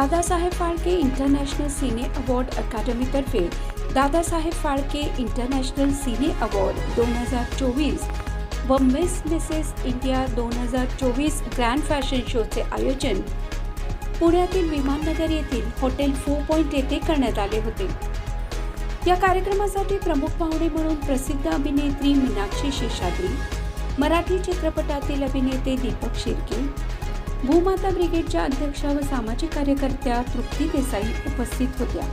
Dadasaheb Phalke international cine award अकादमीतर्फे Dadasaheb Phalke international cine award दोन हजार चोवीस व मिस मिसेस इंडिया दोन हजार चोवीस ग्रँड फॅशन शोचे आयोजन. पुण्यातील विमाननगर येथील हॉटेल फोर पॉईंट येथे करण्यात आले होते. या कार्यक्रमासाठी प्रमुख पाहुणे म्हणून प्रसिद्ध अभिनेत्री मीनाक्षी शेषाद्री मराठी चित्रपटातील अभिनेते दीपक शिर्के भूमाता ब्रिगेडच्या अध्यक्षा व सामाजिक कार्यकर्त्या तृप्ती देसाई उपस्थित होत्या.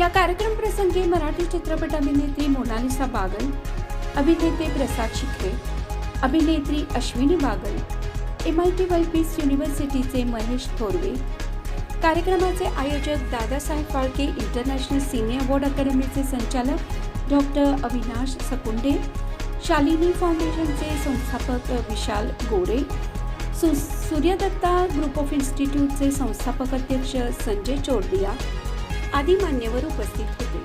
या कार्यक्रम प्रसंगी मराठी चित्रपट अभिनेत्री मोनालिसा बागल अभिनेते प्रसाद शिखरे अभिनेत्री Ashwini Bagal M I T world peace युनिव्हर्सिटीचे Mahesh Thorve कार्यक्रमाचे आयोजक Dadasaheb Phalke international cine award अकॅडमीचे संचालक डॉक्टर अविनाश सकुंडे शालिनी फाउंडेशनचे संस्थापक विशाल गोरे सु सूर्यदत्ता ग्रुप ऑफ इन्स्टिट्यूटचे संस्थापक अध्यक्ष संजय चोरडिया आदी मान्यवर उपस्थित होते.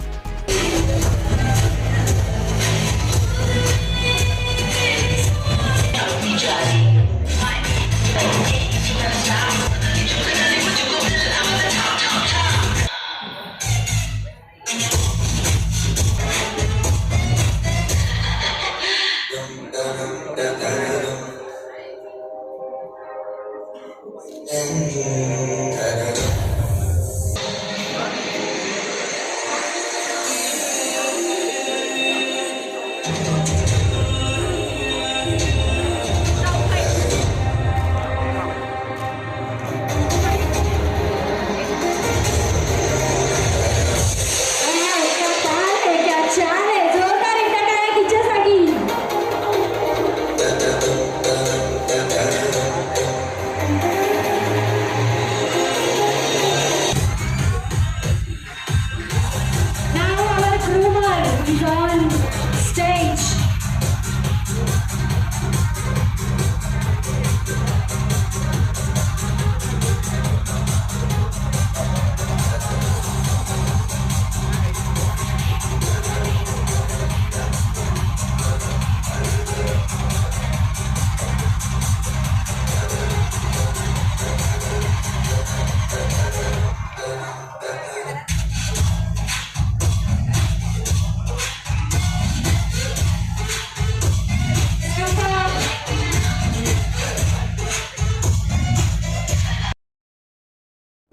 Amen.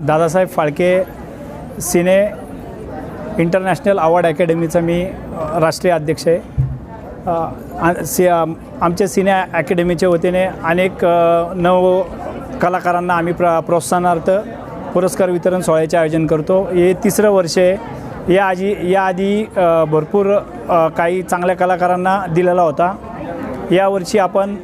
Dadasaheb Phalke cine international award अकॅडमीचा मी राष्ट्रीय अध्यक्ष आहे. सि आमच्या सिने अकॅडमीच्या वतीने अनेक नव कलाकारांना आम्ही प्र प्रोत्साहनार्थ पुरस्कार वितरण सोहळ्याचे आयोजन करतो. हे तिसरं वर्ष आहे. या आधी याआधी भरपूर काही चांगल्या कलाकारांना दिलेला होता. यावर्षी आपण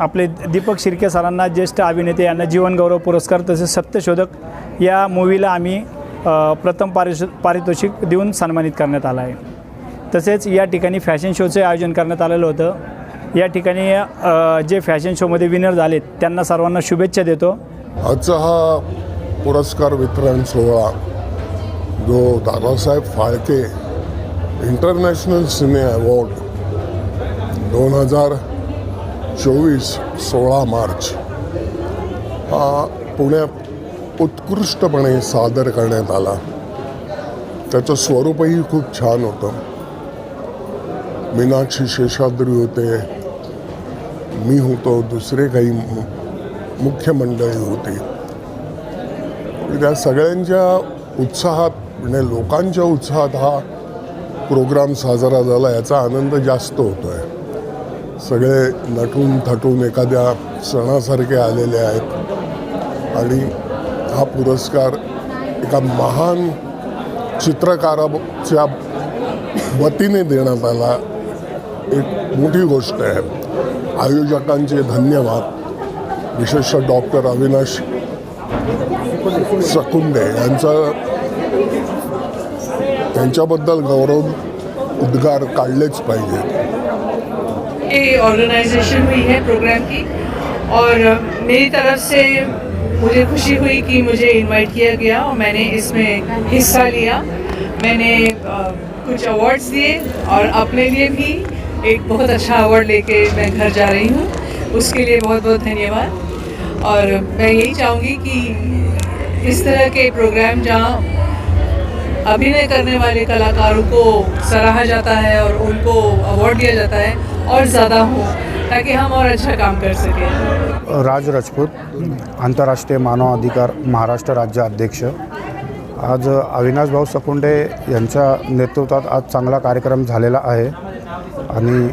आपले दीपक शिर्के सरांना ज्येष्ठ अभिनेते यांना जीवनगौरव पुरस्कार तसेच सत्यशोधक या मूवीला आम्ही प्रथम पारिश पारितोषिक देऊन सन्मानित करण्यात आला आहे. तसेच या ठिकाणी फॅशन शोचे आयोजन करण्यात आलेलं होतं. या ठिकाणी जे फॅशन शोमध्ये विनर झालेत त्यांना सर्वांना शुभेच्छा देतो. आजचा हा पुरस्कार वितरण सोहळा जो Dadasaheb Phalke international cine award दोन हजार चोवीस सोळा मार्च हा पुण्यात उत्कृष्टपणे सादर करण्यात आला. त्याचं स्वरूपही खूप छान होतं. मीनाक्षी शेषाद्री होते. मी होतो दुसरे काही मुख्य मंडळी होती. त्या सगळ्यांच्या उत्साहात म्हणजे लोकांच्या उत्साहात हा प्रोग्राम साजरा झाला याचा आनंद जास्त होतो आहे सगळे नटून थटून एखाद्या सणासारखे आलेले आहेत. आणि हा पुरस्कार एका महान चित्रकाराच्या वतीने देण्यात आला. एक मोठी गोष्ट आहे. आयोजकांचे धन्यवाद. विशेषतः डॉक्टर अविनाश सकुंदे यांचा त्यांच्याबद्दल गौरव उद्गार काढलेच पाहिजेत ये ऑर्गेनाइजेशन हुई है प्रोग्राम की। और मेरी तरफ़ से मुझे खुशी हुई कि मुझे इनवाइट किया गया और मैंने इसमें हिस्सा लिया। मैंने कुछ अवार्ड्स दिए और अपने लिए भी एक बहुत अच्छा अवार्ड लेके मैं घर जा रही हूँ। उसके लिए बहुत बहुत धन्यवाद। और मैं यही चाहूँगी कि इस तरह के प्रोग्राम जहाँ अभिनय करने वाले कलाकारों को सराहा जाता है और उनको अवार्ड दिया जाता है और ज़्यादा हो ताकि हम और अच्छा काम कर सकें। राज राजपूत आंतरराष्ट्रीय मानव अधिकार महाराष्ट्र राज्य अध्यक्ष। आज अविनाश भाऊ सकुंडे यांच्या नेतृत्वात आज चांगला कार्यक्रम झालेला आहे. आणि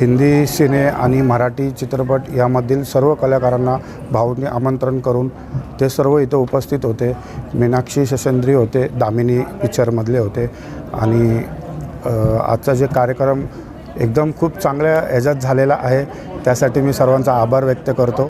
हिंदी सिने आणि मराठी चित्रपट यामधील सर्व कलाकारांना भाऊंनी आमंत्रण करून ते सर्व इथं उपस्थित होते. मीनाक्षी शशंद्री होते दामिनी पिक्चरमधले होते. आणि आजचा जे कार्यक्रम एकदम खूप चांगल्या ह्याच्यात झालेला आहे. त्यासाठी मी सर्वांचा आभार व्यक्त करतो.